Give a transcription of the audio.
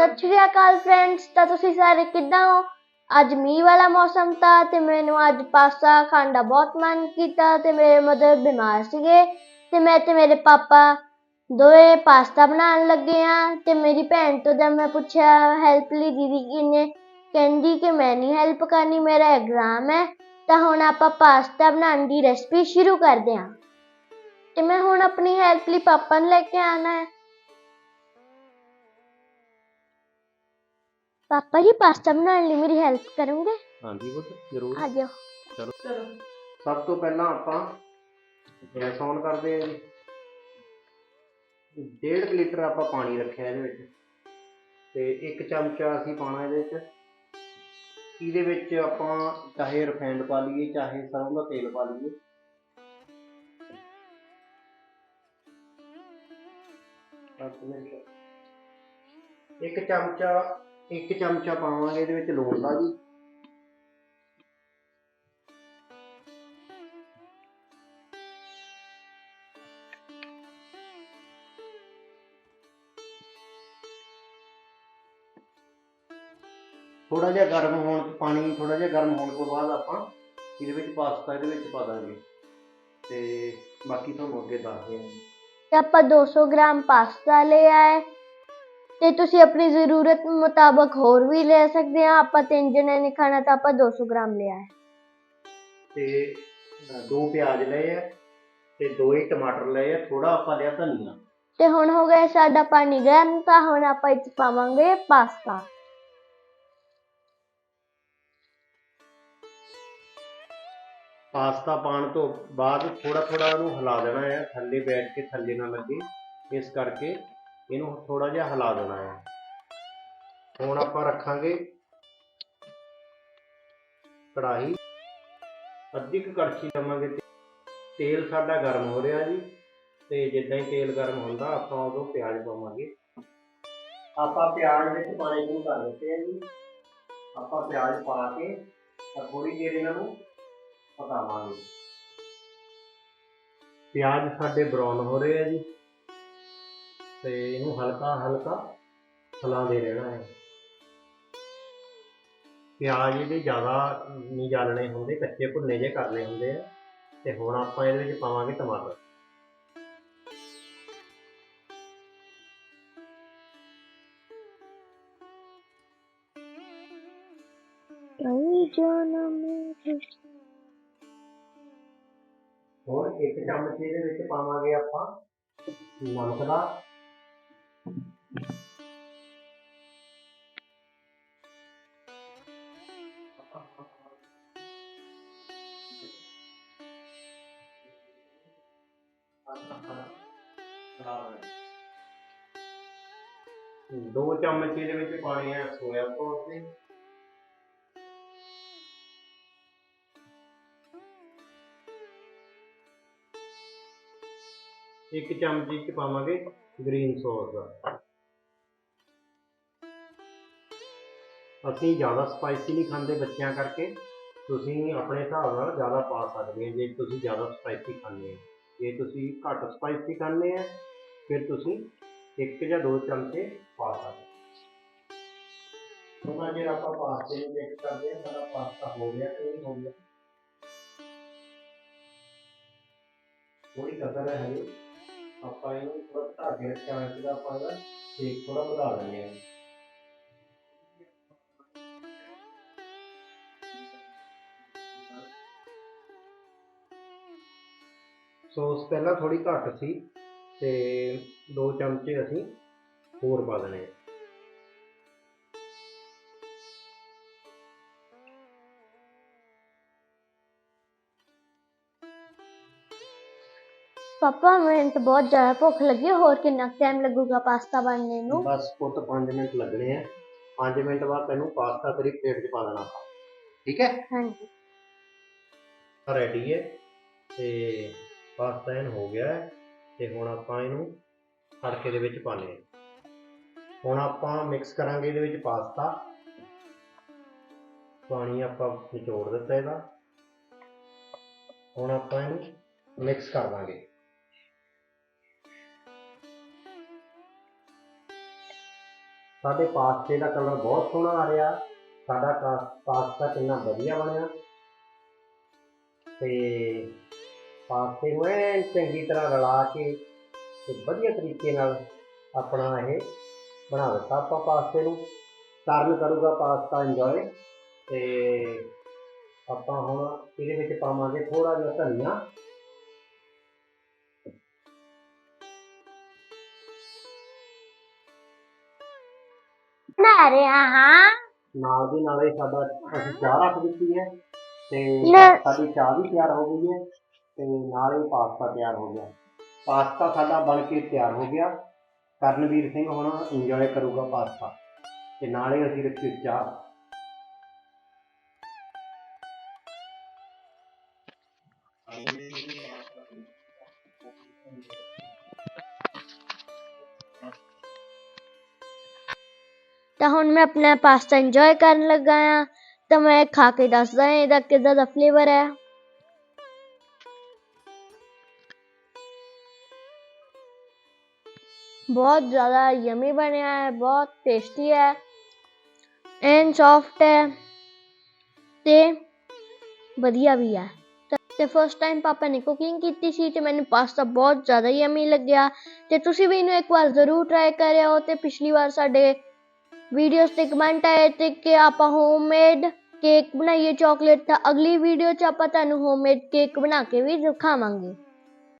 ਸਤਿ ਸ਼੍ਰੀ ਅਕਾਲ ਫਰੈਂਡਸ ਤਾਂ ਤੁਸੀਂ ਸਾਰੇ ਕਿੱਦਾਂ ਹੋ? ਅੱਜ ਮੀਂਹ ਵਾਲਾ ਮੌਸਮ ਤਾਂ ਤੇ ਮੈਨੂੰ ਅੱਜ ਪਾਸਤਾ ਖਾਣ ਦਾ ਬਹੁਤ ਮਨ ਕੀਤਾ ਤੇ ਮੇਰੇ ਮਦਰ ਬਿਮਾਰ ਸੀਗੇ ਤੇ ਮੈਂ ਤੇ ਮੇਰੇ ਪਾਪਾ ਦੋਵੇਂ ਪਾਸਤਾ ਬਣਾਉਣ ਲੱਗੇ ਆ ਤੇ ਮੇਰੀ ਭੈਣ ਤੋਂ ਜਦ ਮੈਂ ਪੁੱਛਿਆ ਹੈਲਪ ਲਈ ਦੀਦੀ ਕਿਨੇ ਕਹਿੰਦੀ ਕਿ ਮੈਂ ਨਹੀਂ ਹੈਲਪ ਕਰਨੀ, ਮੇਰਾ ਐਗਜ਼ਾਮ ਹੈ, ਤਾਂ ਹੁਣ ਆਪਾਂ ਪਾਸਤਾ ਬਣਾਉਣ ਦੀ ਰੈਸਪੀ ਸ਼ੁਰੂ ਕਰਦੇ ਹਾਂ। ਤੇ ਮੈਂ ਹੁਣ ਆਪਣੀ ਹੈਲਪ ਲਈ ਪਾਪਾ ਨੂੰ ਲੈ ਕੇ ਆਣਾ ਹੈ। ਪਾਪਾ ਜੀ ਪਾਸਤਾ ਬਣਾਉਣ ਲਈ ਮੇਰੀ ਹੈਲਪ ਕਰੋਗੇ? ਹਾਂਜੀ ਪੁੱਤ ਜ਼ਰੂਰ। ਆ ਜਾਓ। ਚਲੋ। ਸਭ ਤੋਂ ਪਹਿਲਾਂ ਆਪਾਂ ਗੈਸ ਔਨ ਕਰਦੇ ਹਾਂ ਜੀ। ਡੇਢ ਕੁ ਲੀਟਰ ਆਪਾਂ ਪਾਣੀ ਰੱਖਿਆ ਇਹਦੇ ਵਿੱਚ। ਤੇ ਇੱਕ ਚਮਚਾ ਅਸੀਂ ਪਾਣਾ ਇਹਦੇ ਵਿੱਚ। ਇਹਦੇ ਵਿੱਚ ਆਪਾਂ ਚਾਹੇ ਰਿਫਾਈਂਡ ਪਾ ਲਈਏ ਚਾਹੇ ਸਰੋਂ ਦਾ ਤੇਲ ਪਾ ਲਈਏ। ਇੱਕ ਚਮਚਾ ਇੱਕ ਚਮਚਾ ਪਾਵਾਂਗੇ, ਇਹਦੇ ਵਿੱਚ ਲੂਣ ਦਾ ਜੀ। ਥੋੜਾ ਜਿਹਾ ਗਰਮ ਹੋਣ, ਪਾਣੀ ਥੋੜਾ ਜਿਹਾ ਗਰਮ ਹੋਣ ਤੋਂ ਬਾਅਦ ਆਪਾਂ ਇਹਦੇ ਵਿੱਚ ਪਾਸਤਾ ਇਹਦੇ ਵਿੱਚ ਪਾ ਦਾਂਗੇ। ਤੇ ਬਾਕੀ ਤੁਹਾਨੂੰ ਅੱਗੇ ਦੱਸਦੇ ਹਾਂ। ਤੇ ਆਪਾਂ 200 ਗ੍ਰਾਮ ਪਾਸਤਾ ਲਿਆ ਹੈ ਤੇ ਤੁਸੀਂ ਆਪਣੀ ਜ਼ਰੂਰਤ ਮੁਤਾਬਕ ਹੋਰ ਵੀ ਲੈ ਸਕਦੇ ਆ। ਆਪਾਂ ਤਿੰਨ ਜਣੇ ਨੇ ਖਾਣਾ ਤਾਂ ਆਪਾਂ 200 ਗ੍ਰਾਮ ਲਿਆ ਹੈ। ਤੇ ਅ, ਦੋ ਪਿਆਜ਼ ਲਏ ਆ ਤੇ ਦੋ ਹੀ ਟਮਾਟਰ ਲਏ ਆ ਥੋੜਾ ਆਪਾਂ ਲਿਆ ਧਨੀਆ। ਤੇ ਹੁਣ ਹੋ ਗਿਆ ਸਾਡਾ ਪਾਣੀ ਗਰਮ ਤਾਂ ਹੁਣ ਆਪਾਂ 'ਚ ਪਾਵਾਂਗੇ ਪਾਸਤਾ। ਪਾਸਤਾ ਪਾਣ ਤੋਂ ਬਾਅਦ ਥੋੜਾ ਥੋੜਾ ਉਹਨੂੰ ਹਿਲਾ ਦੇਣਾ ਹੈ ਥੱਲੇ ਬੈਠ ਕੇ ਥੱਲੇ ਨਾ ਲੱਗੇ। ਇਸ ਕਰਕੇ ਇਹਨੂੰ ਥੋੜਾ ਜਿਹਾ ਹਿਲਾ ਦੇਣਾ ਹੈ ਹੁਣ ਆਪਾਂ ਰੱਖਾਂਗੇ ਕੜਾਹੀ। ਅੱਧੀ ਕੁ ਕੜਛੀ ਲਵਾਂਗੇ ਤੇਲ ਸਾਡਾ ਗਰਮ ਹੋ ਰਿਹਾ ਜੀ। ਤੇ ਜਿੱਦਾਂ ਹੀ ਤੇਲ ਗਰਮ ਹੁੰਦਾ, ਆਪਾਂ ਉਦੋਂ ਪਿਆਜ਼ ਪਾਵਾਂਗੇ। ਆਪਾਂ ਪਿਆਜ਼ ਵਿੱਚ ਪਾਣੇ ਸ਼ੁਰੂ ਕਰ ਦਿੱਤੇ ਆ ਜੀ। ਆਪਾਂ ਪਿਆਜ਼ ਪਾ ਕੇ ਤਾਂ ਥੋੜੀ ਦੇਰ ਇਹਨਾਂ ਨੂੰ ਪਕਾਵਾਂਗੇ। ਪਿਆਜ਼ ਸਾਡੇ ਬਰਾਊਨ ਹੋ ਰਹੇ ਆ ਜੀ। ਤੇ ਇਹਨੂੰ ਹਲਕਾ ਹਲਕਾ ਹਿਲਾਉਂਦੇ ਰਹਿਣਾ ਹੈ। ਪਿਆਜ਼ ਇਹਦੇ ਜ਼ਿਆਦਾ ਨਹੀਂ ਜਾਲਣੇ ਹੁੰਦੇ ਕੱਚੇ ਭੁੰਨੇ ਜੇ ਕਰਨੇ ਹੁੰਦੇ ਆ। ਤੇ ਹੁਣ ਆਪਾਂ ਇਹਦੇ ਵਿੱਚ ਪਾਵਾਂਗੇ ਟਮਾਟਰ। ਕਈ ਜਨਮ ਹੁਣ ਇੱਕ ਚਮਚ ਇਹਦੇ ਵਿੱਚ ਪਾਵਾਂਗੇ ਆਪਾਂ ਨਮਕ ਦਾ ਦੋ ਚਮਚ ਇਹਦੇ ਵਿੱਚ ਪਾਣੇ ਆ ਸੋਇਆ ਸੌਸ ਦੇ। ਇੱਕ ਚਮਚੀ ਚ ਪਾਵਾਂਗੇ ਗ੍ਰੀਨ ਸੌਸ ਦਾ। ਅਸੀਂ ਜ਼ਿਆਦਾ ਸਪਾਈਸੀ ਨਹੀਂ ਖਾਂਦੇ ਬੱਚਿਆਂ ਕਰਕੇ, ਤੁਸੀਂ ਆਪਣੇ ਹਿਸਾਬ ਨਾਲ ਜ਼ਿਆਦਾ ਪਾ ਸਕਦੇ ਹੋ, ਜੇ ਤੁਸੀਂ ਜ਼ਿਆਦਾ ਸਪਾਈਸੀ ਖਾਂਦੇ ਹੋ। ਜੇ ਤੁਸੀਂ ਘੱਟ ਸਪਾਈਸੀ ਖਾਂਦੇ ਆ ਫਿਰ ਤੁਸੀਂ ਇੱਕ ਜਾਂ ਦੋ ਚਮਚੇ ਪਾ ਸਕਦੇ ਥੋੜਾ ਜਿਹਾ ਆਪਾਂ ਪਾਸਤੇ ਨੂੰ ਮਿਕਸ ਕਰਦੇ ਹਾਂ, ਸਾਡਾ ਪਾਸਤਾ ਹੋ ਗਿਆ ਕਿ ਨਹੀਂ ਹੋ ਗਿਆ। ਥੋੜੀ ਕਸਰ ਹੈ ਹਜੇ। ਆਪਾਂ ਇਹਨੂੰ ਥੋੜਾ ਘਟਾ ਕੇ ਰੱਖਿਆ ਹੋਇਆ ਆਪਾਂ ਇਹਦਾ ਸੇਕ ਥੋੜਾ ਵਧਾ ਦਿੰਦੇ ਹਾਂ। ਸੌਸ ਪਹਿਲਾਂ ਥੋੜੀ ਘੱਟ ਸੀ ਤੇ ਦੋ ਚਮਚੇ ਅਸੀਂ ਹੋਰ ਪਾ ਦੇਣੇ ਆ। ਪਾਪਾ ਮੈਨੂੰ ਤਾਂ ਬਹੁਤ ਜ਼ਿਆਦਾ ਭੁੱਖ ਲੱਗੀ। ਹੋਰ ਕਿੰਨਾ ਟਾਈਮ ਲੱਗੂਗਾ ਪਾਸਤਾ ਬਣਨੇ ਨੂੰ? ਬਸ ਪੁੱਤ 5 ਮਿੰਟ ਲੱਗਣੇ ਆ। 5 ਮਿੰਟ ਬਾਅਦ ਤੈਨੂੰ ਪਾਸਤਾ ਤੇਰੀ ਪਲੇਟ 'ਚ ਪਾ ਦੇਣਾ। ਠੀਕ ਹੈ? ਹਾਂਜੀ। ਰੈਡੀ ਹੈ ਤੇ ਪਾਸਤਾ ਇਹਨ ਹੋ ਗਿਆ ਹੈ ਤੇ ਹੁਣ ਆਪਾਂ ਇਹਨੂੰ ਤੜਕੇ ਦੇ ਵਿੱਚ ਪਾਣੇ ਹੁਣ ਆਪਾਂ ਮਿਕਸ ਕਰਾਂਗੇ ਇਹਦੇ ਵਿੱਚ ਪਾਸਤਾ। ਪਾਣੀ ਆਪਾਂ ਨਿਚੋੜ ਦਿੱਤਾ ਇਹਦਾ। ਹੁਣ ਆਪਾਂ ਇਹਨੂੰ ਮਿਕਸ ਕਰ ਦਾਂਗੇ। ਸਾਡੇ ਪਾਸਤੇ ਦਾ ਕਲਰ ਬਹੁਤ ਸੋਹਣਾ ਆ ਰਿਹਾ। ਸਾਡਾ ਕਾ- ਪਾਸਤਾ ਕਿੰਨਾ ਵਧੀਆ ਬਣਿਆ। ਤੇ ਪਾਸਤੇ ਨੂੰ ਐਨ ਚੰਗੀ ਤਰ੍ਹਾਂ ਰਲਾ ਕੇ ਤੇ ਵਧੀਆ ਤਰੀਕੇ ਨਾਲ ਆਪਣਾ ਇਹ ਬਣਾ ਦਿੱਤਾ ਆਪਾਂ ਪਾਸਤੇ ਨੂੰ। ਕਰਨ ਕਰੂਗਾ ਪਾਸਤਾ ਇੰਜੋਏ ਤੇ ਆਪਾਂ ਹੁਣ ਇਹਦੇ ਵਿੱਚ ਪਾਵਾਂਗੇ ਥੋੜਾ ਜਿਹਾ ਧਨੀਆ। ਬਣਾ ਰਿਹਾ ਹਾਂ ਨਾਲ ਦੀ ਨਾਲ ਹੀ ਸਾਡਾ ਅਸੀਂ ਚਾਹ ਰੱਖ ਦਿੱਤੀ ਹੈ ਤੇ। ਸਾਡੀ ਚਾਹ ਵੀ ਤਿਆਰ ਹੋ ਗਈ ਹੈ। ਤੇ ਨਾਲ ਹੀ ਪਾਸਤਾ ਤਿਆਰ ਹੋ ਗਿਆ। ਪਾਸਤਾ ਸਾਡਾ ਬਣ ਕੇ ਤਿਆਰ ਹੋ ਗਿਆ। ਕਰਨਵੀਰ ਸਿੰਘ ਹੁਣ ਇੰਜੋਏ ਕਰੂਗਾ ਪਾਸਤਾ ਤੇ ਨਾਲੇ ਅਸੀਂ ਰੱਖੀ ਚਾਹ। ਤਾਂ ਹੁਣ ਮੈਂ ਆਪਣਾ ਪਾਸਤਾ ਇੰਜੋਏ ਕਰਨ ਲੱਗਾ ਆ ਤਾਂ ਮੈਂ ਖਾ ਕੇ ਦੱਸਦਾ ਹਾਂ ਇਹਦਾ ਕਿੱਦਾਂ ਦਾ ਫਲੇਵਰ ਹੈ। ਬਹੁਤ ਜ਼ਿਆਦਾ ਯਮੀ ਬਣਿਆ ਹੈ, ਬਹੁਤ ਟੇਸਟੀ ਹੈ ਐਂਡ ਸੌਫਟ ਹੈ ਤੇ ਵਧੀਆ ਵੀ ਹੈ। ਤੇ ਫਸਟ ਟਾਈਮ ਪਾਪਾ ਨੇ ਕੁਕਿੰਗ ਕੀਤੀ ਸੀ ਤੇ ਮੈਨੂੰ ਪਾਸਤਾ ਬਹੁਤ ਜ਼ਿਆਦਾ ਯਮੀ ਲੱਗਿਆ ਤੇ ਤੁਸੀਂ ਵੀ ਇਹਨੂੰ ਇੱਕ ਵਾਰ ਜ਼ਰੂਰ ਟਰਾਈ ਕਰਿਓ ਤੇ ਪਿਛਲੀ ਵਾਰ ਸਾਡੇ ਵੀਡੀਓਜ਼ ਤੇ ਕਮੈਂਟ ਆਏ ਤੇ ਕਿ ਆਪਾਂ ਹੋਮਮੇਡ ਕੇਕ ਬਣਾਈਏ ਚਾਕਲੇਟ ਤਾਂ ਅਗਲੀ ਵੀਡੀਓ 'ਚ ਆਪਾਂ ਤੁਹਾਨੂੰ ਹੋਮਮੇਡ ਕੇਕ ਬਣਾ ਕੇ ਵੀ ਦਿਖਾਵਾਂਗੇ।